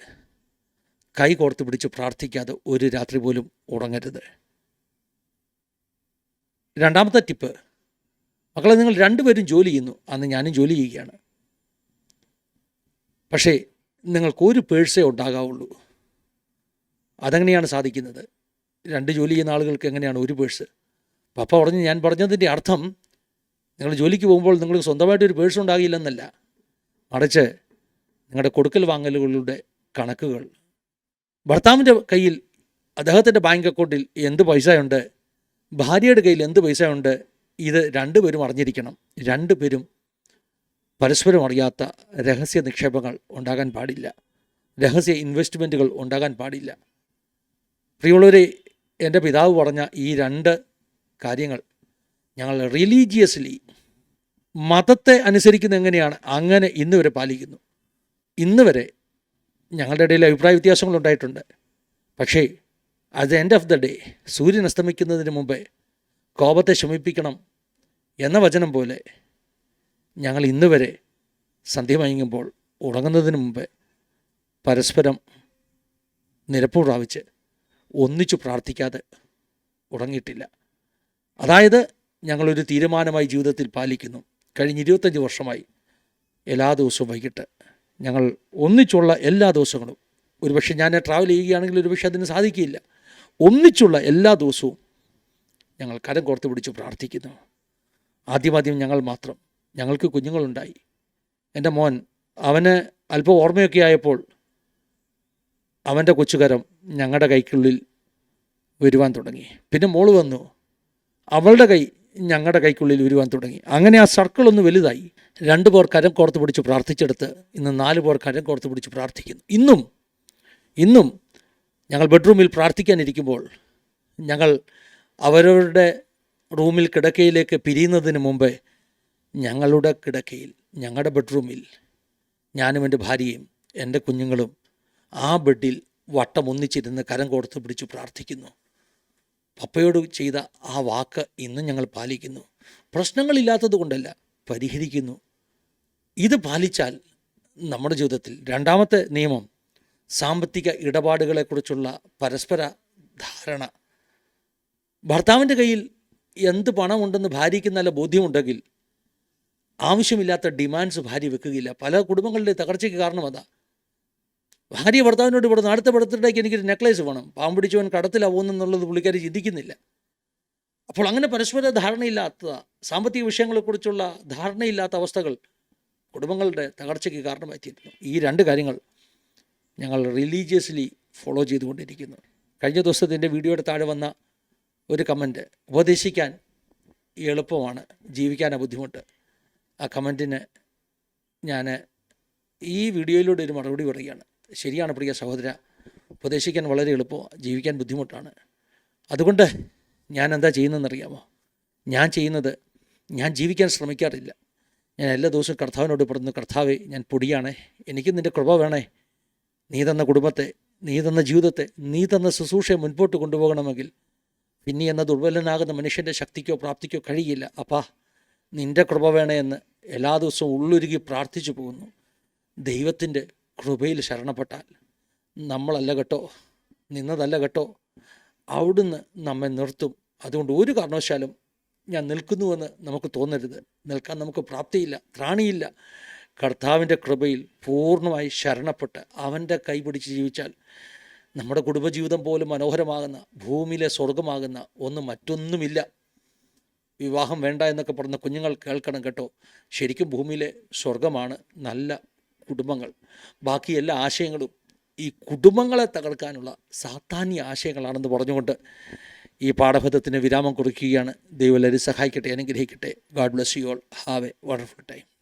കൈ കോർത്ത് പിടിച്ച് പ്രാർത്ഥിക്കാതെ ഒരു രാത്രി പോലും ഉറങ്ങരുത്. രണ്ടാമത്തെ ടിപ്പ് മക്കളെ നിങ്ങൾ രണ്ടുപേരും ജോലി ചെയ്യുന്നു. അന്ന് ഞാനും ജോലി ചെയ്യുകയാണ്. പക്ഷേ നിങ്ങൾക്കൊരു പേഴ്സേ ഉണ്ടാകാവുള്ളൂ. അതെങ്ങനെയാണ് സാധിക്കുന്നത്. രണ്ട് ജോലി ചെയ്യുന്ന ആളുകൾക്ക് എങ്ങനെയാണ് ഒരു പേഴ്സ്? പപ്പ പറഞ്ഞു ഞാൻ പറഞ്ഞതിന്റെ അർത്ഥം നിങ്ങൾ ജോലിക്ക് പോകുമ്പോൾ നിങ്ങൾക്ക് സ്വന്തമായിട്ട് ഒരു പേഴ്സ് ഉണ്ടാകില്ലെന്നല്ല. മറിച്ച് നിങ്ങളുടെ കൊടുക്കൽ വാങ്ങലുകളുടെ കണക്കുകൾ. ഭർത്താവിന്റെ കയ്യിൽ അദ്ദേഹത്തിന്റെ ബാങ്ക് അക്കൗണ്ടിൽ എന്ത് പൈസയുണ്ട്? ഭാര്യയുടെ കയ്യിൽ എന്ത് പൈസയുണ്ട്? ഇത് രണ്ടുപേരും അറിഞ്ഞിരിക്കണം. രണ്ടുപേരും പരസ്പരം അറിയാത്ത രഹസ്യ നിക്ഷേപങ്ങൾ ഉണ്ടാകാൻ പാടില്ല. രഹസ്യ ഇൻവെസ്റ്റ്മെന്റുകൾ ഉണ്ടാകാൻ പാടില്ല. പ്രിയമുള്ളവരെ എന്റെ പിതാവ് പറഞ്ഞ ഈ രണ്ട് കാര്യങ്ങൾ ഞങ്ങൾ റിലീജിയസ്ലി മതത്തെ അനുസരിക്കുന്ന എങ്ങനെയാണ് അങ്ങനെ ഇന്ന് വരെ പാലിക്കുന്നു. ഇന്ന് വരെ ഞങ്ങളുടെ ഇടയിൽ അഭിപ്രായ വ്യത്യാസങ്ങളുണ്ടായിട്ടുണ്ട് പക്ഷേ at the end of the day സൂര്യൻ അസ്തമിക്കുന്നതിന് മുമ്പേ കോപത്തെ ശമിപ്പിക്കണം എന്ന വചനം പോലെ ഞങ്ങൾ ഇന്ന് വരെ സന്ധ്യ മയങ്ങുമ്പോൾ ഉറങ്ങുന്നതിന് മുമ്പേ പരസ്പരം നിരപ്പ് പ്രാപിച്ച് ഒന്നിച്ചു പ്രാർത്ഥിക്കാതെ ഉറങ്ങിയിട്ടില്ല. അതായത് ഞങ്ങളൊരു തീരുമാനമായി ജീവിതത്തിൽ പാലിക്കുന്നു. കഴിഞ്ഞ ഇരുപത്തഞ്ച് വർഷമായി എല്ലാ ദിവസവും വൈകിട്ട് ഞങ്ങൾ ഒന്നിച്ചുള്ള എല്ലാ ദിവസങ്ങളും ഒരുപക്ഷെ ഞാൻ ട്രാവൽ ചെയ്യുകയാണെങ്കിൽ ഒരുപക്ഷെ അതിന് സാധിക്കില്ല ഒന്നിച്ചുള്ള എല്ലാ ദിവസവും ഞങ്ങൾ കരം കോർത്ത് പിടിച്ച് പ്രാർത്ഥിക്കുന്നു. ആദ്യമാദ്യം ഞങ്ങൾ മാത്രം. ഞങ്ങൾക്ക് കുഞ്ഞുങ്ങളുണ്ടായി. എന്റെ മോൻ അവന് അല്പം ഓർമ്മയൊക്കെ ആയപ്പോൾ അവന്റെ കൊച്ചുകരം ഞങ്ങളുടെ കൈക്കുള്ളിൽ വരുവാൻ തുടങ്ങി. പിന്നെ മോൾ വന്നു. അവളുടെ കൈ ഞങ്ങളുടെ കൈക്കുള്ളിൽ വരുവാൻ തുടങ്ങി. അങ്ങനെ ആ സർക്കിൾ ഒന്ന് വലുതായി. രണ്ട് പേർ കരം കോർത്ത് പിടിച്ച് പ്രാർത്ഥിച്ചെടുത്ത് ഇന്ന് നാല് പേർ കരം കോർത്ത് പിടിച്ച് പ്രാർത്ഥിക്കുന്നു. ഇന്നും ഇന്നും ഞങ്ങൾ ബെഡ്റൂമിൽ പ്രാർത്ഥിക്കാനിരിക്കുമ്പോൾ ഞങ്ങൾ അവരവരുടെ റൂമിൽ കിടക്കയിലേക്ക് പിരിയുന്നതിന് മുമ്പേ ഞങ്ങളുടെ കിടക്കയിൽ ഞങ്ങളുടെ ബെഡ്റൂമിൽ ഞാനും എന്റെ ഭാര്യയും എന്റെ കുഞ്ഞുങ്ങളും ആ ബെഡിൽ വട്ടം ഒന്നിച്ചിരുന്ന് കരം കോർത്ത് പിടിച്ചു പ്രാർത്ഥിക്കുന്നു. പപ്പയോട് ചെയ്ത ആ വാക്ക് ഇന്നും ഞങ്ങൾ പാലിക്കുന്നു. പ്രശ്നങ്ങളില്ലാത്തത് കൊണ്ടല്ല പരിഹരിക്കുന്നു. ഇത് പാലിച്ചാൽ നമ്മുടെ ജീവിതത്തിൽ രണ്ടാമത്തെ നിയമം സാമ്പത്തിക ഇടപാടുകളെക്കുറിച്ചുള്ള പരസ്പര ധാരണ. ഭർത്താവിന്റെ കയ്യിൽ എന്ത് പണമുണ്ടെന്ന് ഭാര്യയ്ക്ക് നല്ല ബോധ്യമുണ്ടെങ്കിൽ ആവശ്യമില്ലാത്ത ഡിമാൻഡ്സ് ഭാര്യ വെക്കുകയില്ല. പല കുടുംബങ്ങളുടെ തകർച്ചയ്ക്ക് കാരണം അതാ ഭാര്യ ഭർത്താവിനോട് ഇവിടെ അടുത്ത പടത്തിലേക്ക് എനിക്കൊരു നെക്ലേസ് വേണം. പാമ്പ് പിടിച്ചവൻ കടത്തിലാവുമെന്നുള്ളത് പുള്ളിക്കാരി ചിന്തിക്കുന്നില്ല. അപ്പോൾ അങ്ങനെ പരസ്പര ധാരണയില്ലാത്ത സാമ്പത്തിക വിഷയങ്ങളെക്കുറിച്ചുള്ള ധാരണയില്ലാത്ത അവസ്ഥകൾ കുടുംബങ്ങളുടെ തകർച്ചയ്ക്ക് കാരണമായി തീരുന്നു ഈ രണ്ട് കാര്യങ്ങൾ ഞങ്ങൾ റിലീജിയസ്ലി ഫോളോ ചെയ്തുകൊണ്ടിരിക്കുന്നു. കഴിഞ്ഞ ദിവസത്തെ എന്റെ വീഡിയോയുടെ താഴെ വന്ന ഒരു കമന്റ് ഉപദേശിക്കാൻ എളുപ്പമാണ് ജീവിക്കാനാണ് ബുദ്ധിമുട്ട്. ആ കമന്റിന് ഞാൻ ഈ വീഡിയോയിലൂടെ ഒരു മറുപടി പറയുകയാണ്. ശരിയാണ് പ്രിയ സഹോദര. ഉപദേശിക്കാൻ വളരെ എളുപ്പം ജീവിക്കാൻ ബുദ്ധിമുട്ടാണ്. അതുകൊണ്ട് ഞാൻ എന്താ ചെയ്യുന്നതെന്നറിയാമോ? ഞാൻ ചെയ്യുന്നത് ഞാൻ ജീവിക്കാൻ ശ്രമിക്കാറില്ല. ഞാൻ എല്ലാ ദിവസവും കർത്താവിനോട് പറഞ്ഞു കർത്താവെ ഞാൻ പൊടിയാണ്. എനിക്ക് നിന്റെ കൃപ വേണേ. നീ തന്ന കുടുംബത്തെ നീ തന്ന ജീവിതത്തെ നീ തന്ന ശുശ്രൂഷയെ മുൻപോട്ട് കൊണ്ടുപോകണമെങ്കിൽ പിന്നെ എന്ന ദുർബലനാകുന്ന മനുഷ്യന്റെ ശക്തിക്കോ പ്രാപ്തിക്കോ കഴിയില്ല. അപ്പാ നിന്റെ കൃപ വേണേ എന്ന് എല്ലാ ദിവസവും ഉള്ളുരുകി പ്രാർത്ഥിച്ചു പോകുന്നു. ദൈവത്തിന്റെ കൃപയിൽ ശരണപ്പെട്ടാൽ നമ്മളല്ല കേട്ടോ നിന്നതല്ല കേട്ടോ. അവിടുന്ന് നമ്മെ നിർത്തും. അതുകൊണ്ട് ഒരു കാരണവശാലും ഞാൻ നിൽക്കുന്നുവെന്ന് നമുക്ക് തോന്നരുത്. നിൽക്കാൻ നമുക്ക് പ്രാപ്തിയില്ല ത്രാണിയില്ല. കർത്താവിന്റെ കൃപയിൽ പൂർണമായി ശരണപ്പെട്ട് അവന്റെ കൈപിടിച്ച് ജീവിച്ചാൽ നമ്മുടെ കുടുംബജീവിതം പോലും മനോഹരമാകുന്ന ഭൂമിയിലെ സ്വർഗമാകുന്ന ഒന്ന് മറ്റൊന്നുമില്ല. വിവാഹം വേണ്ട എന്നൊക്കെ പറഞ്ഞ കുഞ്ഞുങ്ങൾ കേൾക്കണം കേട്ടോ. ശരിക്കും ഭൂമിയിലെ സ്വർഗമാണ് നല്ല കുടുംബങ്ങൾ. ബാക്കി എല്ലാ ആശയങ്ങളും ഈ കുടുംബങ്ങളെ തകർക്കാനുള്ള സാധാന്യ ആശയങ്ങളാണെന്ന് പറഞ്ഞുകൊണ്ട് ഈ പാഠഭദത്തിന് വിരാമം കുറിക്കുകയാണ് ദൈവം എല്ലാവരും സഹായിക്കട്ടെ അനുഗ്രഹിക്കട്ടെ. God bless you all have a wonderful time